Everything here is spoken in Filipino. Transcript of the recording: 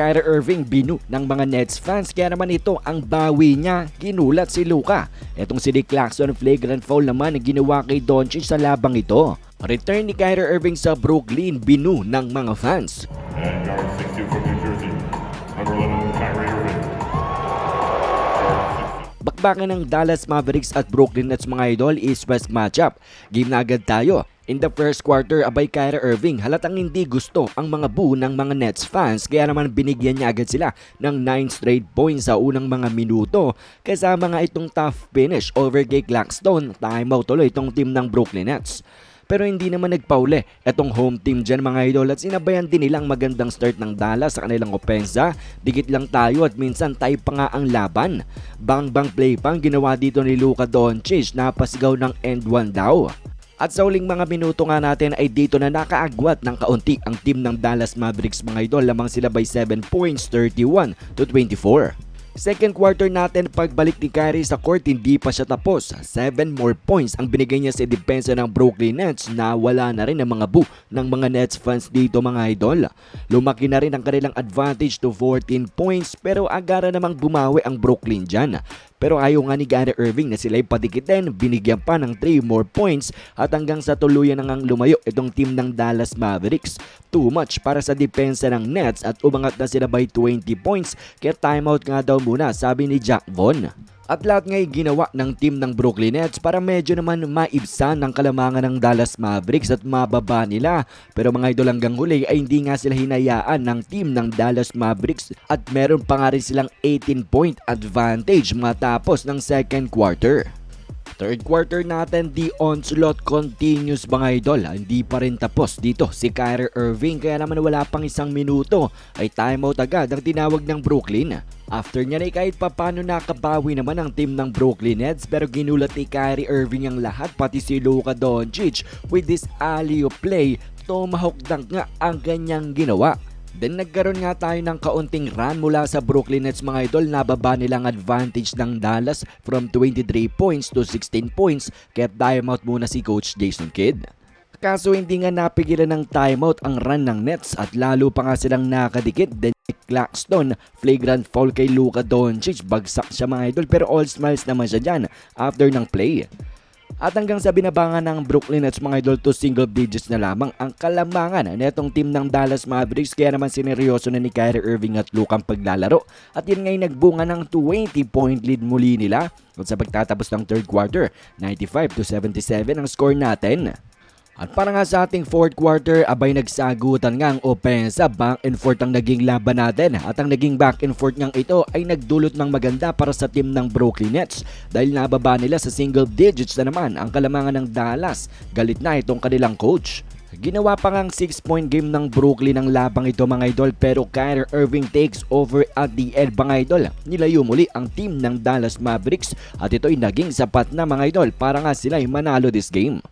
Kyrie Irving binu ng mga Nets fans kaya naman ito ang bawi niya, ginulat si Luka. Etong si Nick Claxton flagrant foul naman ang ginawa kay Doncic sa labang ito. Return ni Kyrie Irving sa Brooklyn binu ng mga fans. And guard 6'2 from New Jersey, number 11, Kyrie Irving. Bakbakan ng Dallas Mavericks at Brooklyn Nets mga idol is West matchup. Game na agad tayo. In the first quarter, abay Kyrie Irving halatang hindi gusto ang mga boo ng mga Nets fans kaya naman binigyan niya agad sila ng 9 straight points sa unang mga minuto kasama nga itong tough finish over kay Claxton. Timeout tuloy itong team ng Brooklyn Nets. Pero hindi naman nagpauli itong home team dyan mga idol at sinabayan din nilang magandang start ng Dallas sa kanilang opensa. Dikit lang tayo at minsan tayo pa nga ang laban. Bang bang play pang ginawa dito ni Luka Doncic na pasigaw ng end one daw. At sa uling mga minuto nga natin ay dito na nakaagwat ng kaunti ang team ng Dallas Mavericks mga idol lamang sila by 7 points 31 to 24. Second quarter natin pagbalik ni Kyrie sa court hindi pa siya tapos. 7 more points ang binigay niya sa depensa ng Brooklyn Nets na wala na rin ang mga boo ng mga Nets fans dito mga idol. Lumaki na rin ang kanilang advantage to 14 points pero agara namang bumawi ang Brooklyn dyan. Pero ayaw nga ni Gary Irving na sila'y patikitin, binigyan pa ng 3 more points at hanggang sa tuluyan na ngang lumayo itong team ng Dallas Mavericks. Too much para sa depensa ng Nets at umangat na sila by 20 points kaya timeout nga daw muna sabi ni Jack Vaughn. At lahat nga'y ginawa ng team ng Brooklyn Nets para medyo naman maibsan ng kalamangan ng Dallas Mavericks at mababa nila. Pero mga idol hanggang huli ay hindi nga sila hinayaan ng team ng Dallas Mavericks at meron pa nga rin silang 18 point advantage matapos ng second quarter. Third quarter natin, the onslaught continues mga idol. Hindi pa rin tapos dito si Kyrie Irving kaya naman wala pang isang minuto ay timeout agad ang tinawag ng Brooklyn. After niya ay kahit papano nakabawi naman ang team ng Brooklyn Nets pero ginulat ni Kyrie Irving ang lahat pati si Luka Doncic with this alley-oop play. Tomahawk dunk nga ang ganyang ginawa. Then nagkaroon nga tayo ng kaunting run mula sa Brooklyn Nets mga idol. Nababa nilang advantage ng Dallas from 23 points to 16 points. Kaya timeout muna si Coach Jason Kidd. Kaso hindi nga napigilan ng timeout ang run ng Nets at lalo pa nga silang nakadikit. Then Claxton, flagrant foul kay Luka Doncic. Bagsak siya mga idol pero all smiles naman siya dyan after ng play. At hanggang sa binabangan ng Brooklyn Nets mga idol to single digits na lamang ang kalamangan netong team ng Dallas Mavericks kaya naman sineryoso na ni Kyrie Irving at Luka ang paglalaro. At yun ngay nagbunga ng 20 point lead muli nila at sa pagtatapos ng third quarter 95 to 77 ang score natin. At para nga sa ating fourth quarter, abay nagsagutan nga ang opensa, back and forth ang naging laban natin. At ang naging back and forth ngang ito ay nagdulot ng maganda para sa team ng Brooklyn Nets. Dahil nababa nila sa single digits na naman ang kalamangan ng Dallas. Galit na itong kanilang coach. Ginawa pa ngang 6-point game ng Brooklyn ang labang ito mga idol pero Kyrie Irving takes over at the end mga idol. Nilayo muli ang team ng Dallas Mavericks at ito'y naging sapat na mga idol para nga sila ay manalo this game.